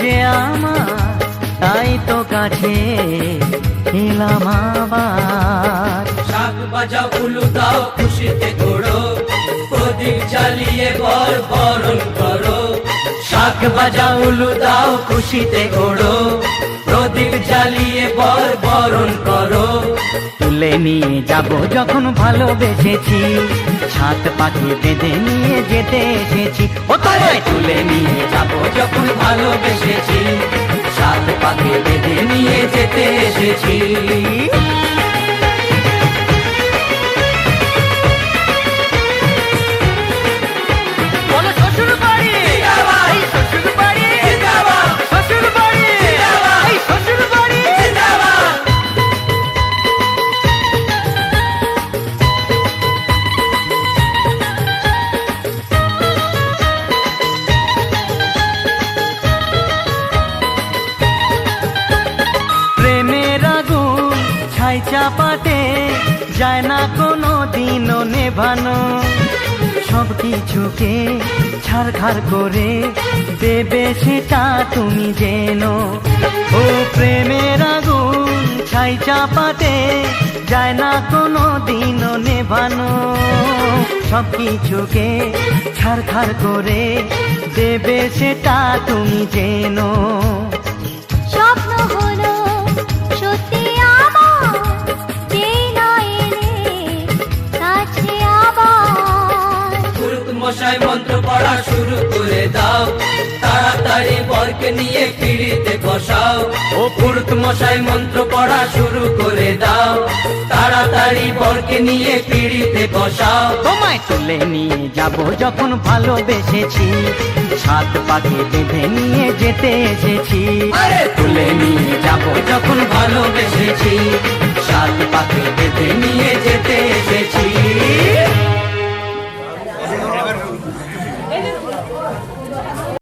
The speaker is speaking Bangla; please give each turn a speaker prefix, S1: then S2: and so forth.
S1: যে আমার, তাই তো কাছে এলাম আবার।
S2: শাক বাজা উলু দাও, খুশিতে ঘোড়ো প্রদীপ জ্বালিয়ে বর বরণ করো। শাক বাজা উলু দাও, খুশিতে ঘোড়ো প্রদীপ জ্বালিয়ে বর বরণ করো।
S1: তুলে নিয়ে যাব যখন ভালোবেসেছি সাত পাখি বেঁধে নিয়ে এসেছি। ও তোমায় তুলে নিয়ে যাব
S2: যখন ভালোবেসেছি। সাত পাখি বেঁধে নিয়ে যেতে এসেছি।
S1: ছাই চাপাতে, যায় না কোনো দিনও নেভানো। সব কিছুকে ছাড়খাড় করে দেবে সেটা তুমি যেন ও প্রেমের আগুন ছাই চাপাতে, যায় না কোনো দিনও নেভানো। সব কিছুকে ছাড়খাড় করে দেবে সেটা তুমি যেন
S2: শুরু করে দাও। তাড়াতাড়ি বরকে নিয়ে পিড়িতে বসাও। ও পুরুত মশাই মন্ত্র পড়া শুরু করে দাও। তাড়াতাড়ি বরকে নিয়ে পিড়িতে বসাও।
S1: তোমায় তুলে নিয়ে যাব যখন ভালোবেসেছি। সাত পাখি বেঁধে নিয়ে যেতে এসেছি।
S2: আরে তুলে নিয়ে যাব যখন ভালোবেসেছি। সাত পাকে বেঁধে নিয়ে